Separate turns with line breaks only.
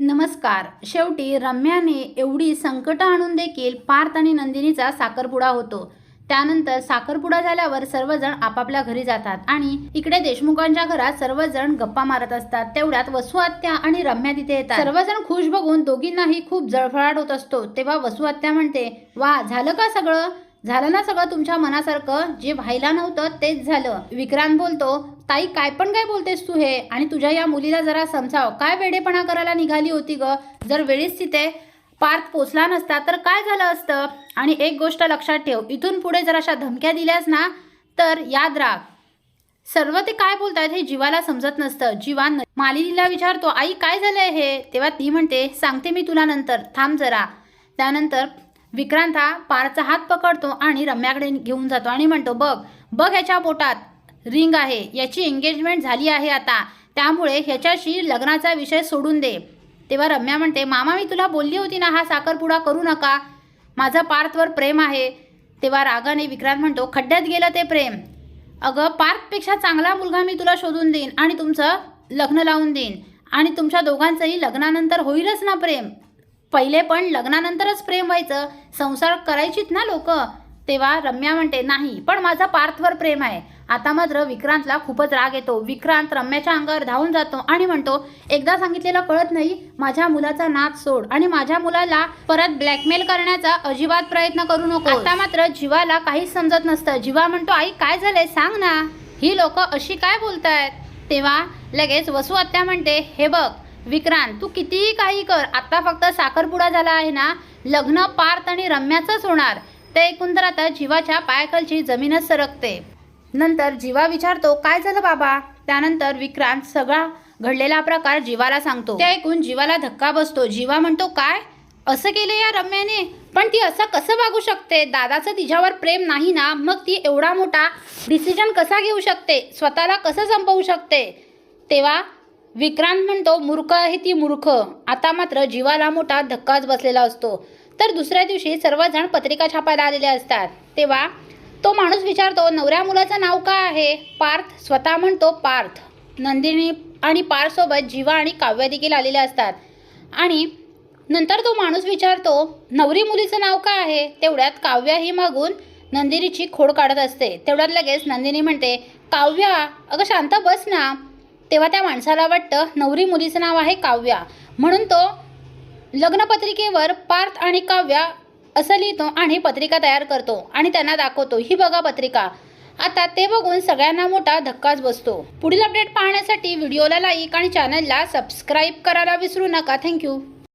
नमस्कार. शेवटी रम्याने एवढी संकटं आणून देखील पार्थ आणि नंदिनीचा साखरपुडा होतो. त्यानंतर साखरपुडा झाल्यावर सर्वजण आपापल्या घरी जातात आणि इकडे देशमुखांच्या घरात सर्वजण गप्पा मारत असतात. तेवढ्यात वसुआत्या आणि रम्या तिथे येतात. सर्वजण खुश बघून दोघींनाही खूप जळफळाट होत असतो. तेव्हा वसुआत्या म्हणते वा झालं का सगळं? झालं ना सगळं तुमच्या मनासारखं? जे व्हायला नव्हतं तेच झालं. विक्रांत बोलतो ताई काय पण काय बोलतेस तू हे? आणि तुझ्या या मुलीला जरा समजाव. काय वेडेपणा करायला निघाली होती ग? जर वेळीच तिथे पार्थ पोचला नसता तर काय झालं असतं? आणि एक गोष्ट लक्षात ठेव इथून पुढे जर अशा धमक्या दिल्यास ना तर याद राख. सर्व ते काय बोलतायत हे जीवाला समजत नसतं. जीवा मालिनीला विचारतो आई काय झालंय हे? तेव्हा ती म्हणते सांगते मी तुला नंतर. थांब जरा. त्यानंतर विक्रांत हा पारचा हात पकडतो आणि रम्याकडे घेऊन जातो आणि म्हणतो बघ बघ ह्याच्या पोटात रिंग आहे. याची एंगेजमेंट झाली आहे आता. त्यामुळे ह्याच्याशी लग्नाचा विषय सोडून दे. तेव्हा रम्या म्हणते मामा मी तुला बोलली होती ना हा साखरपुडा करू नका. माझं पार्थवर प्रेम आहे. तेव्हा रागाने विक्रांत म्हणतो खड्ड्यात गेलं ते प्रेम. अगं पार्थपेक्षा चांगला मुलगा मी तुला शोधून देईन आणि तुमचं लग्न लावून देईन. आणि तुमच्या दोघांचंही लग्नानंतर होईलच ना प्रेम. पहिले पण लग्नानंतरच प्रेम व्हायचं. संसार करायचीत ना लोक. तेव्हा रम्या म्हणते नाही पण माझा पार्थवर प्रेम आहे. आता मात्र विक्रांतला खूपच राग येतो. विक्रांत रम्याच्या अंगावर धावून जातो आणि म्हणतो एकदा सांगितलेलं कळत नाही. माझ्या मुलाचा नाच सोड आणि माझ्या मुलाला परत ब्लॅकमेल करण्याचा अजिबात प्रयत्न करू नको. आता मात्र जीवाला काहीच समजत नसतं. जीवा म्हणतो आई काय झालंय? सांग ना. ही लोक अशी काय बोलतायत? तेव्हा लगेच वसु आत्या म्हणते हे बघ विक्रांत तू कितीही काही कर आता फक्त साखरपुडा झाला आहे ना? लग्न पार्थ आणि रम्याचंच होणार. ते ऐकून तर आता जीवाच्या पायाखालची जमीनच सरकते. नंतर जीवा विचारतो काय झालं बाबा? त्यानंतर विक्रांत सगळा घडलेला प्रकार जीवाला सांगतो. ते ऐकून जीवाला धक्का बसतो. जीवा म्हणतो काय? असं केलं या रम्याने? पण ती असं कसं वागू शकते? दादाचं तिच्यावर प्रेम नाही ना? मग ती एवढा मोठा डिसिजन कसा घेऊ शकते? स्वतःला कसं संपवू शकते? तेव्हा विक्रांत म्हणतो मूर्ख आहे ती मूर्ख. आता मात्र जीवाला मोठा धक्काच बसलेला असतो. तर दुसऱ्या दिवशी सर्वजण पत्रिका छापायला आलेले असतात. तेव्हा तो माणूस विचारतो नवऱ्या मुलाचं नाव काय आहे? पार्थ स्वतः म्हणतो पार्थ. नंदिनी आणि पार्थसोबत जीवा आणि काव्य देखील आलेले असतात. आणि नंतर तो माणूस विचारतो नवरी मुलीचं नाव काय आहे? तेवढ्यात काव्या ही मागून नंदिनीची खोड काढत असते. तेवढ्यात लगेच नंदिनी म्हणते काव्या अगं शांत बस ना. तेव्हा त्या माणसाला वाटतं नवरी मुलीचं नाव आहे काव्या. म्हणून तो लग्नपत्रिकेवर पार्थ आणि काव्या असं लिहितो आणि पत्रिका तयार करतो आणि त्यांना दाखवतो. ही बघा पत्रिका. आता ते बघून सगळ्यांना मोठा धक्काच बसतो. पुढील अपडेट पाहण्यासाठी व्हिडिओला लाईक आणि चॅनलला सबस्क्राईब करायला विसरू नका. थँक्यू